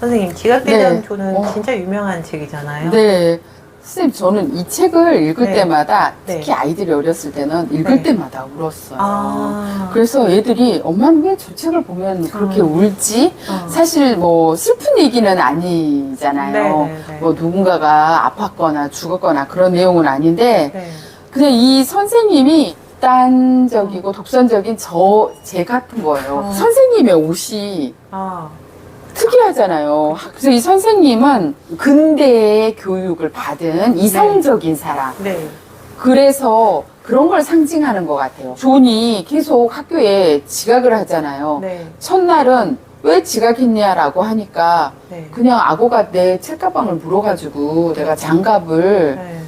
선생님 지각대장초는 네. 어. 진짜 유명한 책이잖아요. 네. 선생님, 저는 이 책을 읽을 네. 때마다 네. 특히 아이들이 어렸을 때는 읽을 네. 때마다 울었어요. 아. 그래서 애들이 엄마는 왜 저 책을 보면 그렇게 음. 울지? 어. 사실 뭐 슬픈 얘기는 아니잖아요. 네, 네, 네. 뭐 누군가가 아팠거나 죽었거나 그런 내용은 아닌데 네. 그냥 이 선생님이 극단적이고 독선적인 저, 제 같은 거예요. 어. 선생님의 옷이 아. 특이하잖아요. 그래서 이 선생님은 근대의 교육을 받은 이성적인 사람. 네. 그래서 그런 걸 상징하는 것 같아요. 존이 계속 학교에 지각을 하잖아요. 네. 첫날은 왜 지각했냐라고 하니까 네. 그냥 악어가 내 책가방을 물어가지고 내가 장갑을 네.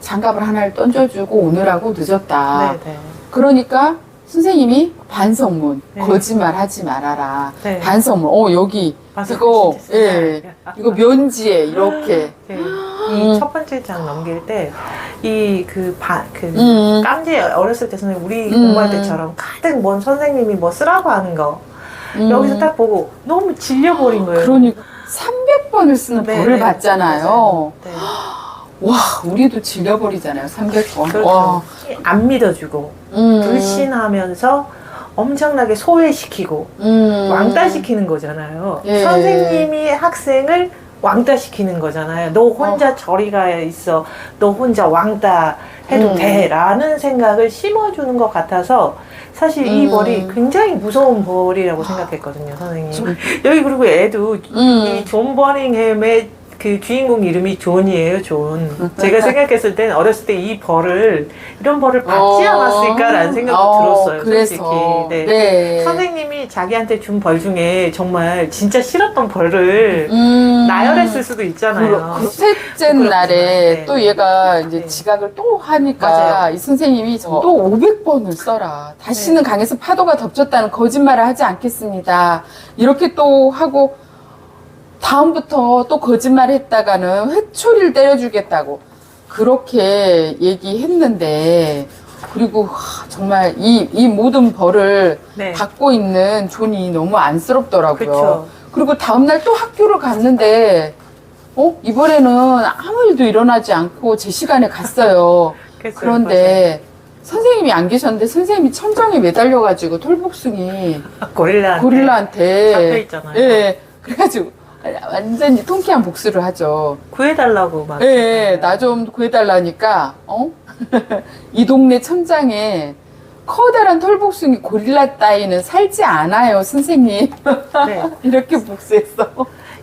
장갑을 하나를 던져주고 오느라고 늦었다. 네. 네. 그러니까 선생님이 반성문 네. 거짓말 하지 말아라. 네. 반성문. 어 여기 진짜 예 진짜. 이거 면지에 이렇게 네. 음. 이첫 번째 장 넘길 때이그그 음. 깜지 어렸을 때 선생님 우리 음. 공부할 때처럼 가득 뭔 선생님이 뭐 쓰라고 하는 거 음. 여기서 딱 보고 너무 질려버린 거예요. 그러니까 300번을 쓰는 네, 벌을 네. 받잖아요. 네. 와 우리도 질려버리잖아요 300번. 그렇죠. 와. 안 믿어주고 음. 불신하면서 엄청나게 소외시키고 음. 왕따시키는 거잖아요. 예. 선생님이 학생을 왕따시키는 거잖아요. 너 혼자 저리 가 있어. 너 혼자 왕따 해도 음. 돼. 라는 생각을 심어주는 것 같아서 사실 이 음. 벌이 굉장히 무서운 벌이라고 생각했거든요, 선생님. 좀- 여기 그리고 애도 음. 이 존 버닝햄의 그 주인공 이름이 존이에요, 존. 제가 생각했을 땐 어렸을 때 이 벌을, 이런 벌을 받지 어. 않았을까라는 생각도 어, 들었어요, 그래서 솔직히. 네. 네. 선생님이 자기한테 준 벌 중에 정말 진짜 싫었던 벌을 음. 나열했을 수도 있잖아요. 그 셋째. 날에 네. 또 얘가 이제 네. 지각을 또 하니까 맞아요. 이 선생님이 저- 또 500번을 써라. 다시는 네. 강에서 파도가 덮쳤다는 거짓말을 하지 않겠습니다. 이렇게 또 하고 다음부터 또 거짓말 했다가는 회초리를 때려주겠다고 그렇게 얘기했는데 그리고 하, 정말 이, 이 모든 벌을 네. 받고 있는 존이 너무 안쓰럽더라고요. 그쵸. 그리고 다음날 또 학교를 갔는데, 어? 이번에는 아무 일도 일어나지 않고 제 시간에 갔어요. 그랬어요. 그런데 선생님이 안 계셨는데 선생님이 천장에 매달려가지고 톨복숭이 맞아요. 고릴라. 고릴라한테. 잡혀 있잖아요. 예. 그래가지고 완전히 통쾌한 복수를 하죠. 구해달라고 막. 예, 나 좀 구해달라니까, 어? 이 동네 천장에 커다란 털복숭이 고릴라 따위는 살지 않아요, 선생님. 네. 이렇게 복수했어.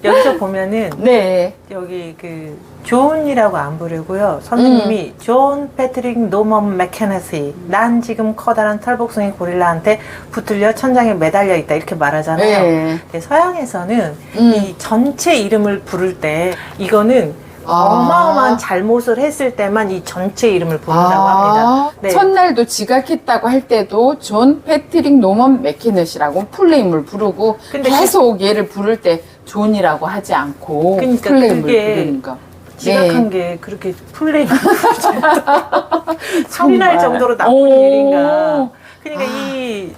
여기서 보면은 네. 여기 그 존이라고 안 부르고요. 선생님이 음. 존 패트릭 노먼 맥케너시. 난 지금 커다란 털복숭이 고릴라한테 붙들려 천장에 매달려 있다 이렇게 말하잖아요. 네. 근데 서양에서는 음. 이 전체 이름을 부를 때 이거는 아. 어마어마한 잘못을 했을 때만 이 전체 이름을 부른다고 합니다. 네. 아, 첫날도 지각했다고 할 때도 존 패트릭 노먼 맥키넷이라고 풀네임을 부르고 근데 계속 얘를 부를 때 존이라고 하지 않고 그러니까 풀네임을 그게 부르는 거. 지각한 네. 게 그렇게 플레이 소리 날. 정도로 나쁜 오. 일인가. 그러니까 이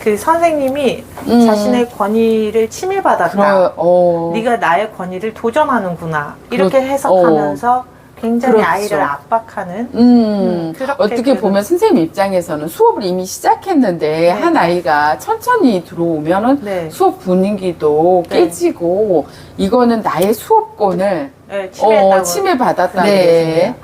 그 선생님이 음. 자신의 권위를 침해받았다. 그러, 어. 네가 나의 권위를 도전하는구나. 이렇게 그렇- 해석하면서 굉장히 그렇죠. 아이를 압박하는 음, 음, 어떻게 그래도- 보면 선생님 입장에서는 수업을 이미 시작했는데 네. 한 아이가 천천히 들어오면은 네. 수업 분위기도 네. 깨지고 이거는 나의 수업권을 네. 어, 침해받았다는 네.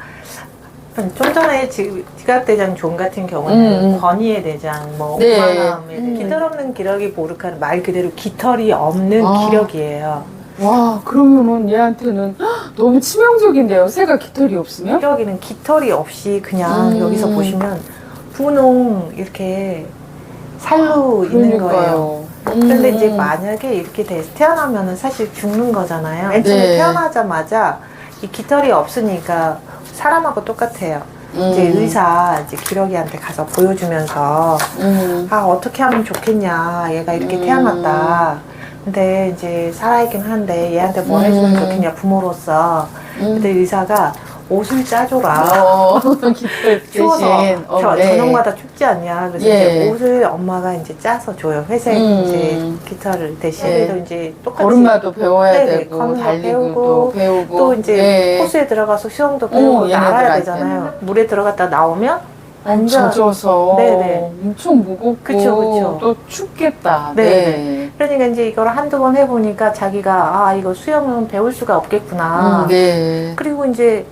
게좀 전에 지- 지각대장 존 같은 경우는 음. 권위의 대장, 뭐 네. 오만함의 음. 깃털 없는 기러기 보르카는 말 그대로 깃털이 없는 아. 기러기예요. 와, 그러면은 얘한테는 헉, 너무 치명적인데요. 새가 깃털이 없으면? 기러기는 깃털이 없이 그냥 음. 여기서 보시면 분홍 이렇게 살로 있는 거예요. 그런데 음. 이제 만약에 이렇게 돼서 태어나면은 사실 죽는 거잖아요. 맨 처음에 네. 태어나자마자 이 깃털이 없으니까 사람하고 똑같아요. 음. 이제 의사 이제 기러기한테 가서 보여주면서 음. 아 어떻게 하면 좋겠냐 얘가 이렇게 음. 태어났다. 근데 이제 살아있긴 한데 얘한테 뭘 해주면 음. 좋겠냐 부모로서. 음. 근데 의사가 옷을 짜줘라. 어, 깃털 추워서 대신. 어, 저, 네. 저녁마다 춥지 않냐. 그래서 예. 이제 옷을 엄마가 이제 짜서 줘요. 회색 음. 이제 기타를 대신 네. 도 이제 똑같이 걸음마도 배워야 네 네, 되고, 걸음마 달리기도 배우고, 배우고. 또 이제 네. 코스에 들어가서 수영도 배우고 얘네들한테는. 날아야 되잖아요. 물에 들어갔다 나오면 완전 젖어서 네네. 엄청 무겁고 그쵸, 그쵸. 또 춥겠다. 네. 네. 그러니까 이제 이걸 한두 번 해보니까 자기가 아 이거 수영은 배울 수가 없겠구나. 음, 네. 그리고 이제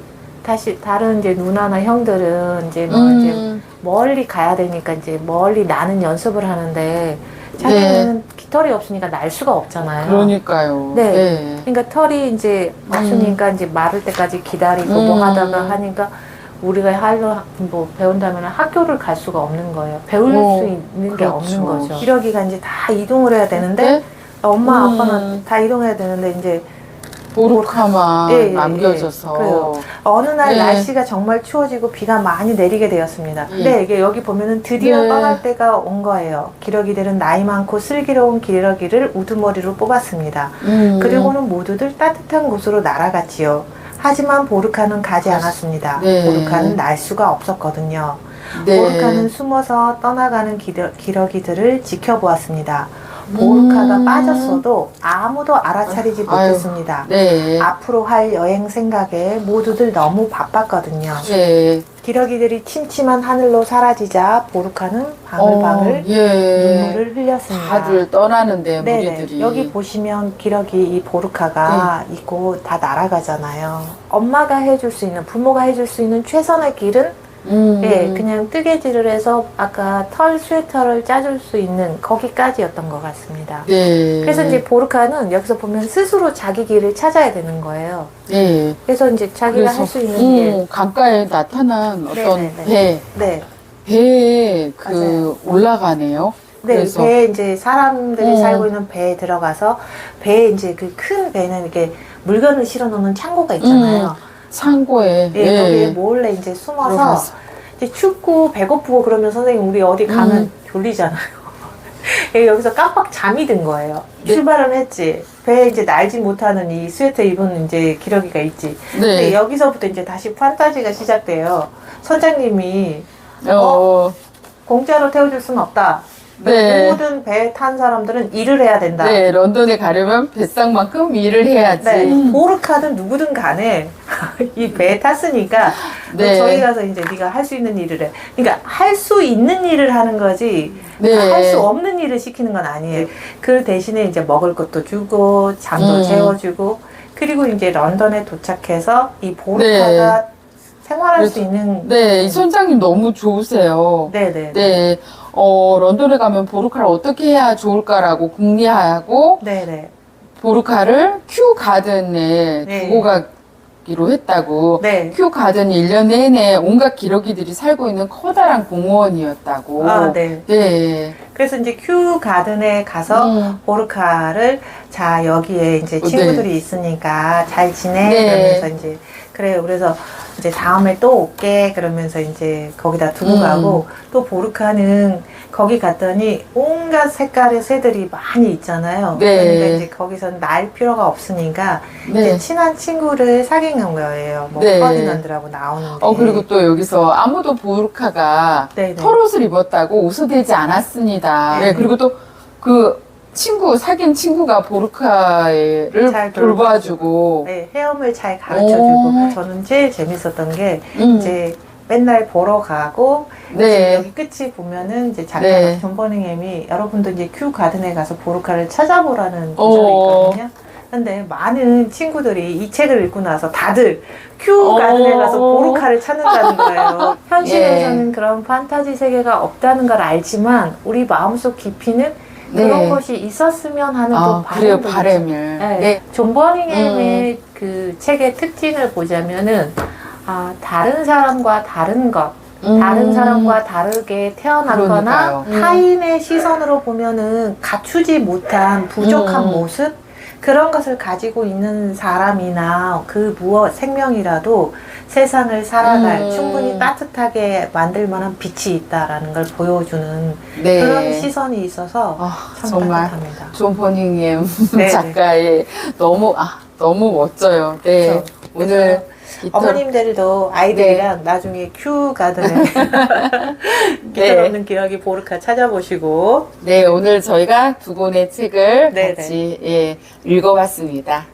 다시 다른 이제 누나나 형들은 이제 뭐 이제 음, 멀리 가야 되니까 이제 멀리 나는 연습을 하는데 자기는 깃털이 없으니까 날 수가 없잖아요. 그러니까요. 네. 네. 그러니까 털이 이제 왔으니까 이제 마를 때까지 기다리고 뭐 음. 하다가 하니까 우리가 할로 뭐 배운다면 학교를 갈 수가 없는 거예요. 배울 어, 수 있는 게 그렇죠. 없는 거죠. 기러기가 이제 다 이동을 해야 되는데 네? 엄마 음. 아빠는 다 이동해야 되는데 이제 보르카만 예, 예, 남겨져서. 예. 그래요. 어느 날 네. 날씨가 정말 추워지고 비가 많이 내리게 되었습니다. 예. 근데 이게 여기 보면은 드디어 네. 떠날 때가 온 거예요. 기러기들은 나이 많고 슬기로운 기러기를 우두머리로 뽑았습니다. 음. 그리고는 모두들 따뜻한 곳으로 날아갔지요. 하지만 보르카는 가지 않았습니다. 네. 보르카는 날 수가 없었거든요. 네. 보르카는 숨어서 떠나가는 기러, 기러기들을 지켜보았습니다. 보르카가 음. 빠졌어도 아무도 알아차리지 아유. 못했습니다. 네. 앞으로 할 여행 생각에 모두들 너무 바빴거든요. 네. 기러기들이 침침한 하늘로 사라지자 보르카는 방울방울 어, 예. 눈물을 흘렸습니다. 다들 떠나는데 네네. 무리들이. 여기 보시면 기러기 이 보르카가 네. 있고 다 날아가잖아요. 엄마가 해줄 수 있는 부모가 해줄 수 있는 최선의 길은 음. 예, 그냥 뜨개질을 해서 아까 털 스웨터를 짜줄 수 있는 거기까지였던 것 같습니다. 네. 그래서 이제 보르카는 여기서 보면 스스로 자기 길을 찾아야 되는 거예요. 네. 그래서 이제 자기가 할 수 있는 길. 음, 강가에 나타난 어떤 네네네. 배, 네. 배에 그 맞아요. 올라가네요. 네, 그래서- 배에 이제 사람들이 어. 살고 있는 배에 들어가서 배에 이제 그 큰 배는 이렇게 물건을 실어 놓는 창고가 있잖아요. 창고에. 예, 예. 거기에 몰래 이제 숨어서 들어가서. 이제 춥고 배고프고 그러면 선생님 우리 어디 가면 음. 졸리잖아요. 예, 여기서 깜빡 잠이 든 거예요. 네. 출발은 했지. 배에 이제 날지 못하는 이 스웨터 입은 이제 기러기가 있지. 근데 네. 여기서부터 이제 다시 판타지가 시작돼요. 선장님이 어, 공짜로 태워줄 수는 없다. 네. 모든 배에 탄 사람들은 일을 해야 된다. 네, 런던에 가려면 뱃상만큼 일을 해야지. 네, 보르카든 누구든 간에 이 배에 탔으니까 네. 저희 가서 이제 네가 할 수 있는 일을 해. 그러니까 할 수 있는 일을 하는 거지 네. 할 수 없는 일을 시키는 건 아니에요. 그 대신에 이제 먹을 것도 주고 잠도 음. 재워주고 그리고 이제 런던에 도착해서 이 보르카가 생활할 수 있는 네, 이 선장님 너무 좋으세요. 네네 네, 어, 런던에 가면 보르카를 어떻게 해야 좋을까라고 궁리하고 네네 보르카를 큐 가든에 네. 두고 가기로 했다고. 네. 큐 가든이 1년 내내 온갖 기러기들이 살고 있는 커다란 공원이었다고. 아, 네. 네. 그래서 이제 큐 가든에 가서 음. 보르카를 자 여기에 이제 네. 친구들이 있으니까 잘 지내 네. 그러면서 이제 그래요 그래서 이제 다음에 또 올게 그러면서 이제 거기다 두고 음. 가고 또 보르카는 거기 갔더니 온갖 색깔의 새들이 많이 있잖아요. 네. 그러니까 이제 거기서는 날 필요가 없으니까 네. 이제 친한 친구를 사귄 거예요. 뭐 네. 나오는데. 어, 그리고 또 여기서 아무도 보르카가 네네. 털옷을 입었다고 웃어대지 않았습니다. 네. 네, 그리고 또그 친구, 사귄 친구가 보르카를 잘 돌봐주고. 네, 헤엄을 잘 가르쳐주고 오. 저는 제일 재밌었던 게 음, 이제 맨날 보러 가고 네. 여기 끝이 보면은 이제 작가 네. 존 버닝햄이 여러분도 이제 큐 가든에 가서 보르카를 찾아보라는 어. 구절이 있거든요. 근데 많은 친구들이 이 책을 읽고 나서 다들 큐 어. 가든에 가서 보르카를 찾는다는 거예요. 현실에서는 예. 그런 판타지 세계가 없다는 걸 알지만 우리 마음속 깊이는 그런 네. 것이 있었으면 하는 아, 또 그래요, 바람을. 네. 네. 존 버닝햄의 그 책의 특징을 보자면은 아, 다른 사람과 다른 것, 음. 다른 사람과 다르게 태어났거나 그러니까요. 음. 타인의 시선으로 보면은 갖추지 못한 부족한 음. 모습 그런 것을 가지고 있는 사람이나 그 무엇 생명이라도 세상을 살아갈 음. 충분히 따뜻하게 만들 만한 빛이 있다라는 걸 보여주는 네. 그런 시선이 있어서 아, 참 정말 따뜻합니다. 존 버닝햄 네, 작가의 너무 아 너무 멋져요. 네. 그렇죠. 오늘 어머님들도 아이들이랑 나중에 큐 가든에 기다없는 기억이 보르카 찾아보시고 네, 오늘 저희가 두 권의 책을 네네. 같이 예, 읽어봤습니다.